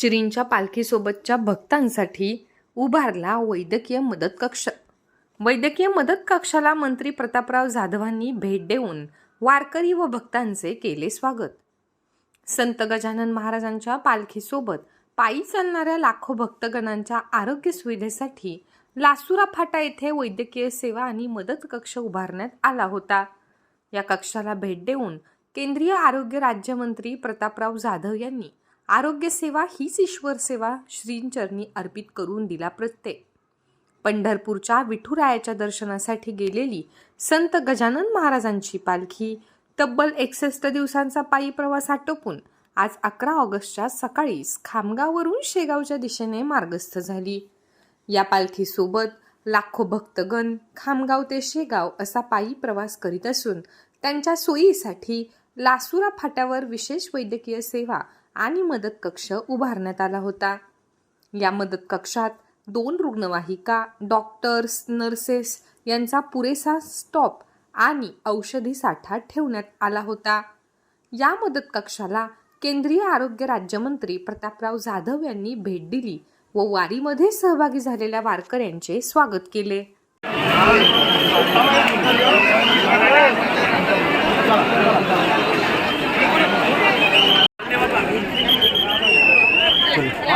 श्रींच्या पालखीसोबतच्या भक्तांसाठी उभारला वैद्यकीय मदत कक्ष. वैद्यकीय मदत कक्षाला मंत्री प्रतापराव जाधवांनी भेट देऊन वारकरी व भक्तांचे केले स्वागत. संत गजानन महाराजांच्या पालखीसोबत पायी चालणाऱ्या लाखो भक्तगणांच्या आरोग्य सुविधेसाठी लासुरा फाटा येथे वैद्यकीय सेवा आणि मदत कक्ष उभारण्यात आला होता. या कक्षाला भेट देऊन केंद्रीय आरोग्य राज्यमंत्री प्रतापराव जाधव यांनी आरोग्यसेवा हीच ईश्वर सेवा श्रींचरणी अर्पित करून दिला प्रत्यय पंढरपूरच्या विठुरायाच्या दर्शनासाठी गेलेली संत गजानन महाराजांची पालखी तब्बल एकसष्ट दिवसांचा पायी प्रवास आटोपून आज अकरा ऑगस्टच्या सकाळीच खामगाववरून शेगावच्या दिशेने मार्गस्थ झाली. या पालखीसोबत लाखो भक्तगण खामगाव ते शेगाव असा पायी प्रवास करीत असून त्यांच्या सोयीसाठी लासुरा फाट्यावर विशेष वैद्यकीय सेवा आणि मदत कक्ष उभारण्यात आला होता. या मदत कक्षात दोन रुग्णवाहिका डॉक्टर्स नर्सेस यांचा पुरेसा स्टॉप आणि औषधी साठा ठेवण्यात आला होता. या मदत कक्षाला केंद्रीय आरोग्य राज्यमंत्री प्रतापराव जाधव यांनी भेट दिली व वारीमध्ये सहभागी झालेल्या वारकऱ्यांचे स्वागत केले.